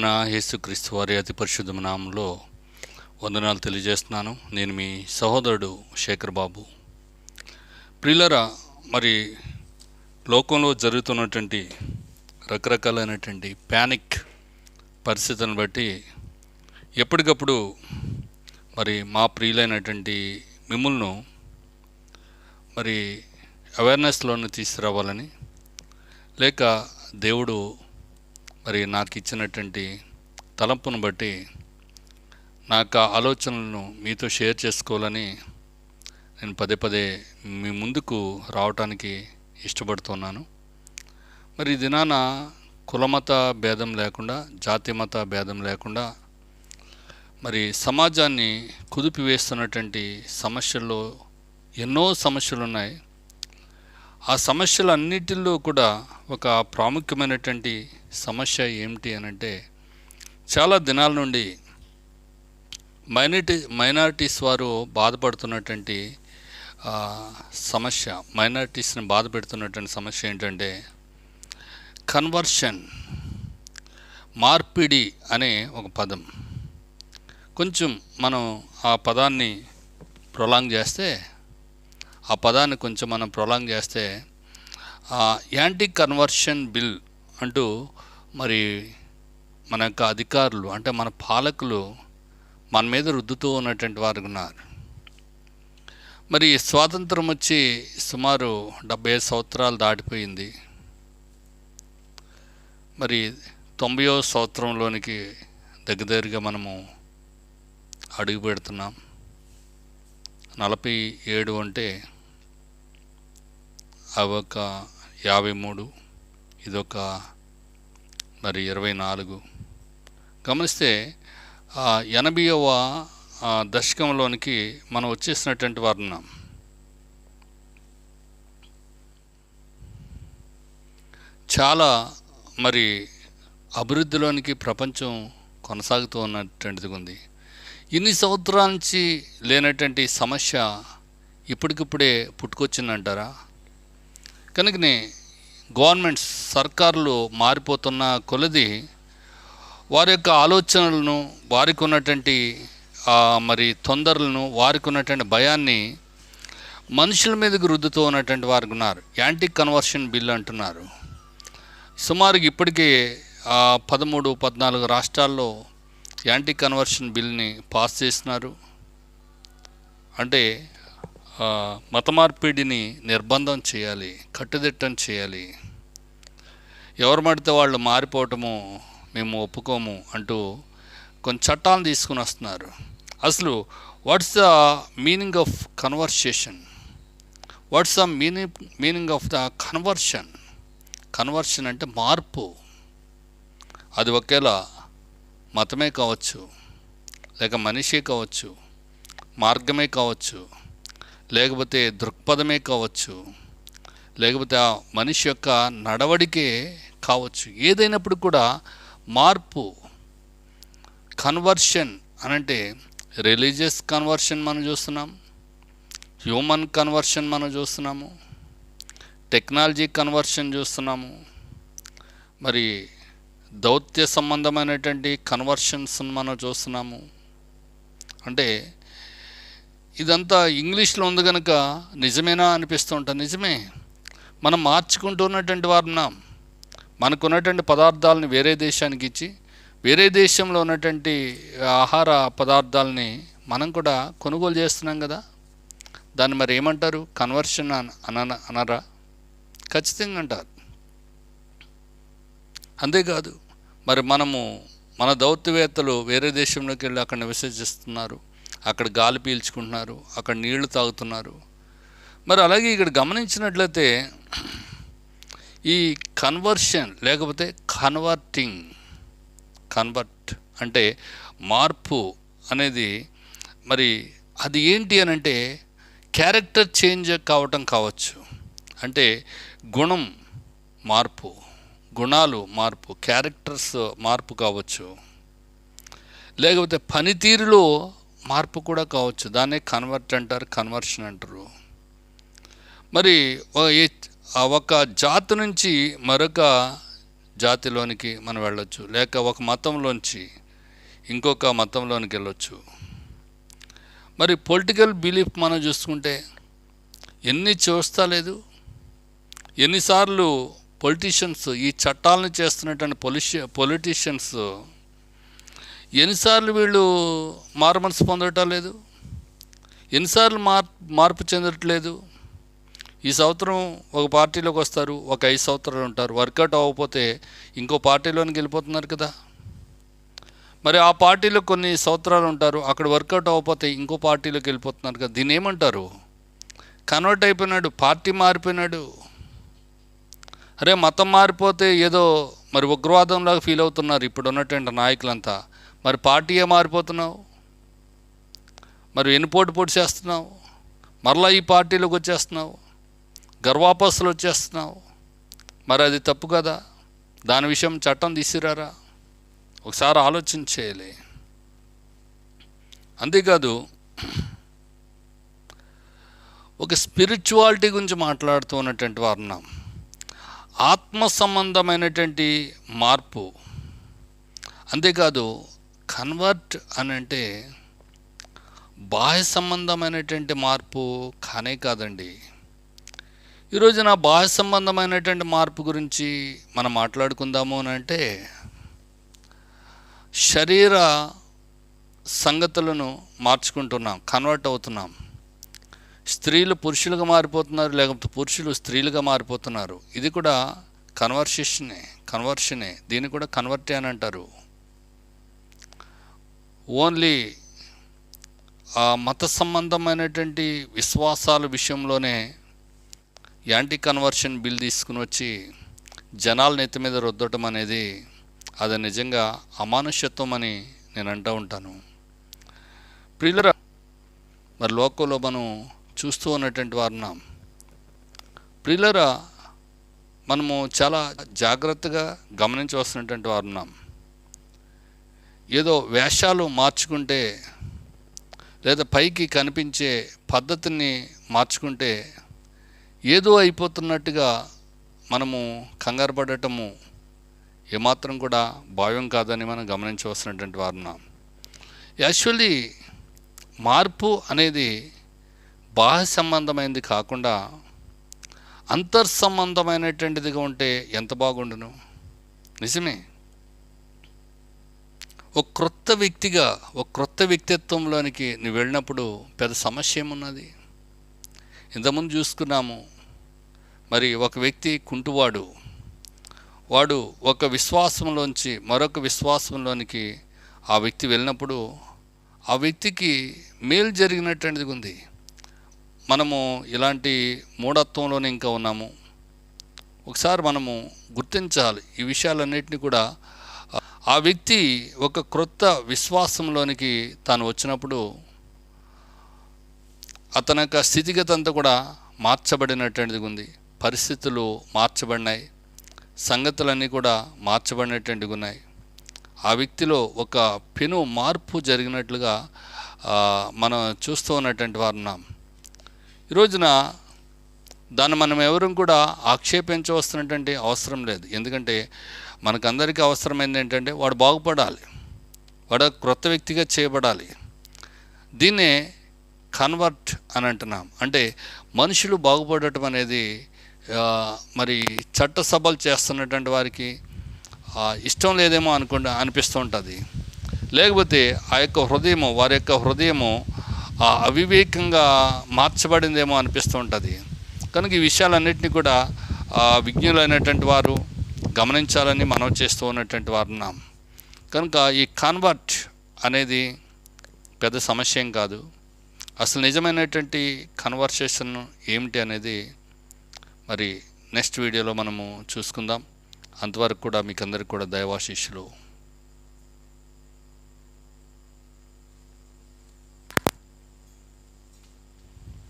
ప్రభైన యేసుక్రీస్తు వారి అతి పరిశుద్ధ నామంలో వందనాలు తెలియజేస్తున్నాను. నేను మీ సహోదరుడు శేఖర్ బాబు. ప్రియులరా మరి లోకంలో జరుగుతున్నటువంటి రకరకాలైనటువంటి ప్యానిక్ పరిస్థితులను బట్టి ఎప్పటికప్పుడు మరి మా ప్రియులైనటువంటి మిమ్మల్ని మరి అవేర్నెస్లోనే తీసుకురావాలని లేక దేవుడు మరి నాకు ఇచ్చినటువంటి తలంపును బట్టి నాకు ఆ ఆలోచనలను మీతో షేర్ చేసుకోవాలని నేను పదే పదే మీ ముందుకు రావటానికి ఇష్టపడుతున్నాను. మరి దినాన కులమత భేదం లేకుండా జాతి మత భేదం లేకుండా మరి సమాజాన్ని కుదిపివేస్తున్నటువంటి సమస్యల్లో ఎన్నో సమస్యలు ఉన్నాయి ఆ సమస్యలన్నిటిలో కూడా ఒక ప్రాముఖ్యమైనటువంటి సమస్య ఏమిటి అని అంటే చాలా దినాల నుండి మైనారిటీ మైనారిటీస్ వారు బాధపడుతున్నటువంటి సమస్య మైనారిటీస్ని బాధ పెడుతున్నటువంటి సమస్య ఏంటంటే కన్వర్షన్ మార్పిడి అనే ఒక పదం. కొంచెం మనం ఆ పదాన్ని ప్రొలాంగ్ చేస్తే ఆ పదాన్ని కొంచెం మనం ప్రొలాంగ్ చేస్తే ఆ, యాంటీ కన్వర్షన్ బిల్ అంటూ మరి మన యొక్క అధికారులు అంటే మన పాలకులు మన మీద రుద్దుతూ ఉన్నటువంటి వారు ఉన్నారు. మరి స్వాతంత్రం వచ్చి సుమారు డెబ్బై సంవత్సరాలు దాటిపోయింది. మరి తొంభయో సంవత్సరంలోనికి దగ్గర దగ్గరగా మనము అడుగు పెడుతున్నాం. నలభై ఏడు అంటే అవి ఒక యాభై మూడు ఇదొక మరి ఇరవై నాలుగు. గమనిస్తే ఎనభైవ దశకంలోనికి మనం వచ్చేసినటువంటి వారు ఉన్నాం. చాలా మరి అభివృద్ధిలోనికి ప్రపంచం కొనసాగుతూ ఉన్నటువంటిది ఉంది. ఇన్ని సంవత్సరాల నుంచి లేనటువంటి సమస్య ఇప్పటికిప్పుడే పుట్టుకొచ్చిందంటారా? కనుకనే గవర్నమెంట్స్ సర్కారులు మారిపోతున్న కొలది వారి యొక్క ఆలోచనలను వారికి ఉన్నటువంటి మరి తొందరలను వారికి ఉన్నటువంటి భయాన్ని మనుషుల మీదకి రుద్దుతూ ఉన్నటువంటి వారు ఉన్నారు. యాంటీ కన్వర్షన్ బిల్ అంటున్నారు. సుమారుగా ఇప్పటికే ఆ, పదమూడు పద్నాలుగు రాష్ట్రాల్లో యాంటీ కన్వర్షన్ బిల్ని పాస్ చేసినారు. అంటే మత మార్పిడిని నిర్బంధం చేయాలి కట్టుదిట్టం చేయాలి. ఎవరు మడితే వాళ్ళు మారిపోవటము మేము ఒప్పుకోము అంటూ కొన్ని చట్టాలను తీసుకుని వస్తున్నారు. అసలు what's the meaning of conversation what's the meaning meaning of the conversion conversion అంటే మార్పు. అది ఒకేలా మతమే కావచ్చు లేక మనిషే కావచ్చు మార్గమే కావచ్చు. లేకపోతే దృక్పథమే కావచ్చు లేకపోతే ఆ మనిషి యొక్క నడవడికే కావచ్చు. ఏదైనప్పుడు కూడా మార్పు కన్వర్షన్ అనంటే రిలీజియస్ కన్వర్షన్ మనం చూస్తున్నాం హ్యూమన్ కన్వర్షన్ మనం చూస్తున్నాము టెక్నాలజీ కన్వర్షన్ చూస్తున్నాము. మరి దౌత్య సంబంధమైనటువంటి కన్వర్షన్స్ మనం చూస్తున్నాము. అంటే ఇదంతా ఇంగ్లీష్లో ఉంది కనుక నిజమేనా అనిపిస్తూ ఉంటుంది. నిజమే. మనం మార్చుకుంటున్నటువంటి వారు మనకు మనకున్నటువంటి పదార్థాలని వేరే దేశానికి ఇచ్చి వేరే దేశంలో ఉన్నటువంటి ఆహార పదార్థాలని మనం కూడా కొనుగోలు చేస్తున్నాం కదా. దాన్ని మరి ఏమంటారు? కన్వర్షన్ అన అనరా? ఖచ్చితంగా అంటారు. అంతేకాదు మరి మనము మన దౌత్యవేత్తలు వేరే దేశంలోకి వెళ్ళి అక్కడ విసర్జిస్తున్నారు అక్కడ గాలి పీల్చుకుంటున్నారు అక్కడ నీళ్ళు తాగుతున్నారు. మరి అలాగే ఇక్కడ గమనించినట్లయితే ఈ కన్వర్షన్ లేకపోతే కన్వర్టింగ్ కన్వర్ట్ అంటే మార్పు అనేది మరి అది ఏంటి అని అంటే క్యారెక్టర్ చేంజ్ కావటం కావచ్చు. అంటే గుణం మార్పు గుణాలు మార్పు క్యారెక్టర్స్ మార్పు కావచ్చు. లేకపోతే పనితీరులో మార్పు కూడా కావచ్చు. దాన్నే కన్వర్ట్ అంటారు కన్వర్షన్ అంటారు. మరి ఒక జాతి నుంచి మరొక జాతిలోనికి మనం వెళ్ళొచ్చు. లేక ఒక మతంలోంచి ఇంకొక మతంలోనికి వెళ్ళొచ్చు. మరి పొలిటికల్ బిలీఫ్ మనం చూసుకుంటే ఎన్ని చూస్తా లేదు. ఎన్నిసార్లు పొలిటీషియన్స్ ఈ చట్టాలను చేస్తున్నటువంటి పొలిషి పొలిటీషియన్స్ ఎన్నిసార్లు వీళ్ళు మారుమనసు పొందటం లేదు? ఎన్నిసార్లు మార్ మార్పు చెందట్లేదు? ఈ సంవత్సరం ఒక పార్టీలోకి వస్తారు ఒక ఐదు సంవత్సరాలు ఉంటారు. వర్కౌట్ అవ్వకపోతే ఇంకో పార్టీలోనికి వెళ్ళిపోతున్నారు కదా? మరి ఆ పార్టీలో కొన్ని సంవత్సరాలు ఉంటారు అక్కడ వర్కౌట్ అవ్వకపోతే ఇంకో పార్టీలోకి వెళ్ళిపోతున్నారు కదా? దీన్ని ఏమంటారు? కన్వర్ట్ అయిపోయినాడు పార్టీ మారిపోయినాడు. అరే మతం మారిపోతే ఏదో మరి ఉగ్రవాదంలాగా ఫీల్ అవుతున్నారు ఇప్పుడు ఉన్నటువంటి నాయకులంతా. మరి పార్టీయే మారిపోతున్నావు. మరి ఎన్నిపోటు పోటు చేస్తున్నావు. మరలా ఈ పార్టీలోకి వచ్చేస్తున్నావు. గర్వాపస్సులు వచ్చేస్తున్నావు. మరి అది తప్పు కదా. దాని విషయం చట్టం తీసిరారా? ఒకసారి ఆలోచన చేయాలి. అంతేకాదు ఒక స్పిరిచువాలిటీ గురించి మాట్లాడుతూ ఉన్నటువంటి వర్ణం ఆత్మ సంబంధమైనటువంటి మార్పు. అంతేకాదు కన్వర్ట్ అని అంటే బాహ్య సంబంధమైనటువంటి మార్పు కానే కాదండి. ఈరోజు నా బాహ్య సంబంధమైనటువంటి మార్పు గురించి మనం మాట్లాడుకుందాము అని అంటే శరీర సంగతులను మార్చుకుంటున్నాం కన్వర్ట్ అవుతున్నాం. స్త్రీలు పురుషులుగా మారిపోతున్నారు లేకపోతే పురుషులు స్త్రీలుగా మారిపోతున్నారు. ఇది కూడా కన్వర్సేషనే కన్వర్షనే. దీన్ని కూడా కన్వర్టే అని అంటారు. ఓన్లీ ఆ మత సంబంధమైనటువంటి విశ్వాసాల విషయంలోనే యాంటీ కన్వర్షన్ బిల్ తీసుకుని వచ్చి జనాల నెత్తి మీద రుద్దటం అనేది అది నిజంగా అమానుష్యత్వం అని నేను అంటూ ఉంటాను. ప్రియులరా మరి లోకంలో మనం చూస్తూ ఉన్నటువంటి వారున్నాం ప్రియులరా మనము చాలా జాగ్రత్తగా గమనించవలసినటువంటి వారున్నాం ఏదో వేషాలు మార్చుకుంటే లేదా పైకి కనిపించే పద్ధతిని మార్చుకుంటే ఏదో అయిపోతున్నట్టుగా మనము కంగారు పడటము ఏమాత్రం కూడా భావ్యం కాదని మనం గమనించవలసినటువంటి వారున్నాం యాక్చువల్లీ మార్పు అనేది బాహ్య సంబంధమైనది కాకుండా అంతర్ సంబంధమైనటువంటిదిగా ఉంటే ఎంత బాగుండును? నిజమే. ఒక క్రొత్త వ్యక్తిగా ఒక క్రొత్త వ్యక్తిత్వంలోనికి నువ్వు వెళ్ళినప్పుడు పెద్ద సమస్య ఏమున్నది? ఇంతకుముందు చూసుకున్నాము మరి ఒక వ్యక్తి కుంటువాడు వాడు ఒక విశ్వాసంలోంచి మరొక విశ్వాసంలోనికి ఆ వ్యక్తి వెళ్ళినప్పుడు ఆ వ్యక్తికి మేలు జరిగినటువంటిది ఉంది. మనము ఇలాంటి మూఢత్వంలోనే ఇంకా ఉన్నాము. ఒకసారి మనము గుర్తించాలి ఈ విషయాలన్నింటినీ కూడా ఆ వ్యక్తి ఒక క్రొత్త విశ్వాసంలోనికి తాను వచ్చినప్పుడు అతని యొక్క స్థితిగతి అంతా కూడా మార్చబడినటువంటిది ఉంది. పరిస్థితులు మార్చబడినాయి. సంగతులన్నీ కూడా మార్చబడినటువంటివి ఉన్నాయి. ఆ వ్యక్తిలో ఒక పెను మార్పు జరిగినట్లుగా మనం చూస్తూ ఉన్నటువంటి వారు ఉన్నాం ఈ రోజున దాన్ని మనం ఎవరు కూడా ఆక్షేపించవలసినటువంటి అవసరం లేదు. ఎందుకంటే మనకందరికీ అవసరమైంది ఏంటంటే వాడు బాగుపడాలి. వాడు క్రొత్త వ్యక్తిగా చేయబడాలి. దీన్నే కన్వర్ట్ అని అంటున్నాం. అంటే మనుషులు బాగుపడటం అనేది మరి చట్టసభలు చేస్తున్నటువంటి వారికి ఇష్టం లేదేమో అనుకుంటా అనిపిస్తూ ఉంటుంది. లేకపోతే ఆ యొక్క హృదయము వారి యొక్క హృదయము అవివేకంగా మార్చబడిందేమో అనిపిస్తూ ఉంటుంది. కనుక ఈ విషయాలన్నింటినీ కూడా విజ్ఞులైనటువంటి వారు గమనించాలని మనం చేస్తూ ఉన్నటువంటి వారు ఉన్నాం. కనుక ఈ కన్వర్ట్ అనేది పెద్ద సమస్య ఏం కాదు. అసలు నిజమైనటువంటి కన్వర్సేషన్ ఏమిటి అనేది మరి నెక్స్ట్ వీడియోలో మనము చూసుకుందాం. అంతవరకు కూడా మీకు అందరికీ కూడా దైవాశీస్సులు.